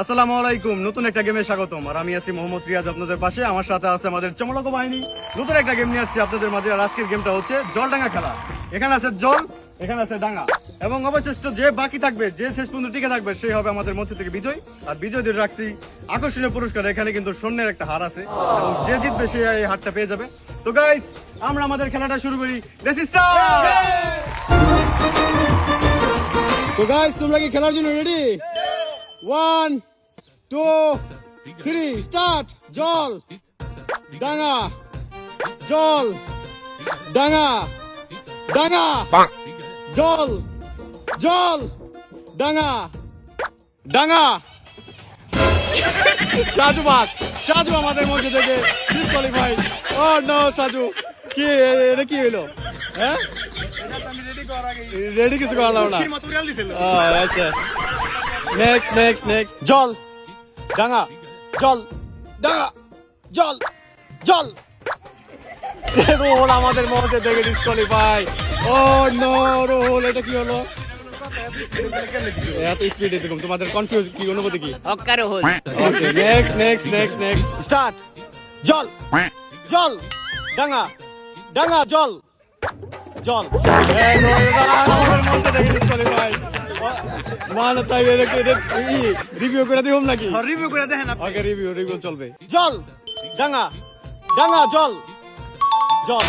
আসসালামু আলাইকুম। নতুন একটা গেমে স্বাগতম। আর আমি আছি মোহাম্মদ রিয়াজ আপনাদের পাশে। আমার সাথে আছে আমাদের চমলক বাহিনী। নতুন একটা গেম নিয়ে আসছি আপনাদের মাঝে। আর আজকের গেমটা হচ্ছে জল ডাঙ্গা খেলা। এখানে আছে জল, এখানে আছে ডাঙ্গা। এবং অবশিষ্ট যে বাকি থাকবে, যে শেষ পর্যন্ত টিকে থাকবে, সেই হবে আমাদের মধ্যে থেকে বিজয়। আর বিজয়দের রাখছি আকর্ষণীয় পুরস্কার। এখানে কিন্তু স্বর্ণের একটা হার আছে। এবং যে জিতবে, সে এই হারটা পেয়ে যাবে। তো গাইস আমরা আমাদের খেলাটা শুরু করি। তো গাইস তোমরা কি খেলার জন্য ready one two three start জল ডাঙা জল ডাঙা ডাঙা জল জল ডাঙা ডাঙা সাজু বাদ সাজু আমাদের মধ্যে থেকে ডিসকোয়ালিফাই ও নো সাজু। কি এটা কি হলো হ্যাঁ? রেডি কিছু করলাম না। আচ্ছা। নেক্সট নেক্সট নেক্সট জল ডাঙা জল ডাঙা জল জল রোল আমাদের মধ্যে থেকে ডিসকোয়ালিফাই ও নো রোল এটা কি হলো? এত স্পিড এরকম তোমাদের কনফিউজ কি অনুভূতি কি? হকার হল okay next next next next start জল জল ডাঙা ডাঙা জল জল আমাদের মধ্যে থেকে disqualify। ও, না না তাই রিভিউ করে দিব নাকি? রিভিউ করে দেখেন আপনি। ওকে রিভিউ রিভিউ চলবে। জল ডাঙা ডাঙা জল জল।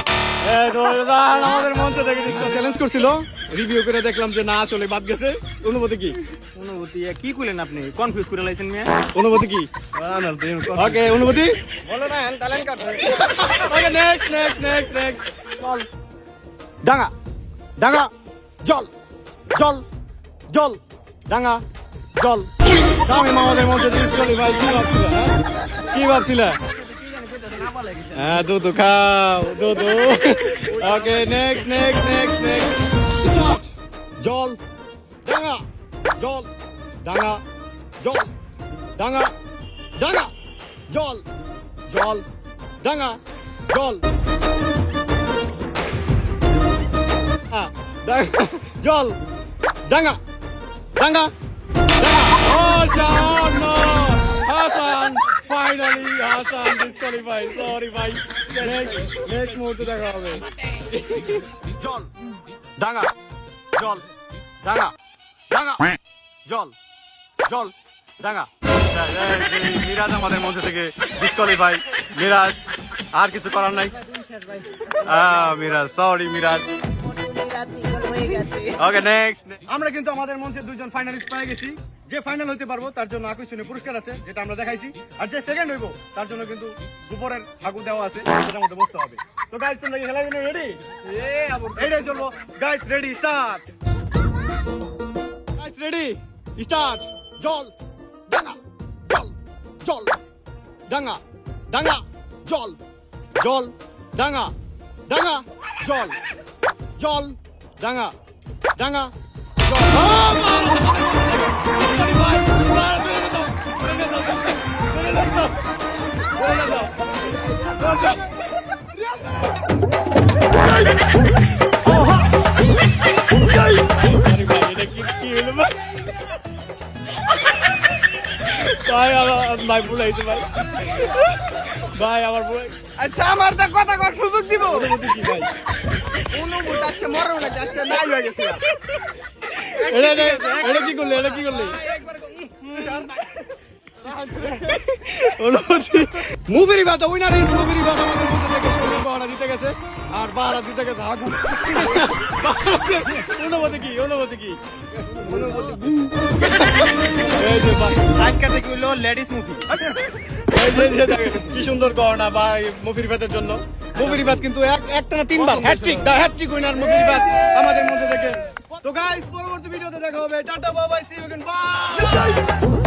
আমাদের মঞ্চ থেকে চ্যালেঞ্জ করছিল। রিভিউ করে দেখলাম যে না আসলে বাদ গেছে। অনুভূতি কি? অনুভূতি কি কইলেন আপনি? কনফিউজ করে লাইছেন মিয়া। অনুভূতি কি? ওকে অনুভূতি? বলো না talent cut okay next next next next চল ডাঙা ডাঙা জল জল জল। ডাঙা জল। আমি মামাদের মধ্যে ডিসকালি ভাই কি ভাবছিল হ্যাঁ? কি ভাবছিল? হ্যাঁ দুধু খাও দুধু। Okay next next next next জল ডাঙা জল ডাঙা জল ডাঙা ডাঙা জল জল ডাঙা জল। ডাঙা, জল ডাঙা Oh, Shahan, no! Hasan finally Hasan disqualify sorry ভাই নেক্সট নেক্সট মুহূর্তে দেখা হবে। জল ডাঙা জল ডাঙা ডাঙা জল জল ডাঙা মিরাজ আমাদের মধ্যে থেকে ডিসকোয়ালিফাই মিরাজ আর কিছু করার নাই? Miraz sorry Miraz. Okay next আমরা কিন্তু আমাদের মঞ্চে দুইজন ফাইনালিস্ট পেয়ে গেছি। যে ফাইনাল হতে পারব তার জন্য আকর্ষণীয় পুরস্কার আছে যেটা আমরা দেখাইছি। আর যে সেকেন্ড হইবো তার জন্য কিন্তু দুপুরের ঠাকুর দেওয়া আছে সেটার মধ্যে বসতে হবে। তো গাইস তোমরা কি খেলার জন্য রেডি এইটাই চলবো। Guys ready start guys ready start জল ডাঙা জল জল ডাঙা ডাঙা জল জল ডাঙা ডাঙা জল জল ডাঙা ডাঙা! ভাই, আমার ভাই হয়েছে ভাই। ভাই আমার আচ্ছা আমার তো কথা সুযোগ দিব। কি ভাই। অনুভূতি আজকে মরণ না আজকে নাই হয়ে গেছে। এটা এটা এটা কি করলে এটা কি করলে? অনুভূতি মুভির বাদ উইনার ইজ মুভির বাদ আমাদের দিতে গেছে আর পাহারা দিতে গেছে আগুন অনুভূতি কি অনুভূতি কি? আজকে থেকে লেডিস মুভি। কি সুন্দর গহনা বা মুভির ভাতের জন্য। মুভির কিন্তু এক- একটা না তিনবার। হ্যাট্রিক দা হ্যাট্রিক উইনার মুভির আমাদের মধ্যে থেকে। তো গাইস পরবর্তী ভিডিওতে দেখা হবে। Tata bye bye see you bye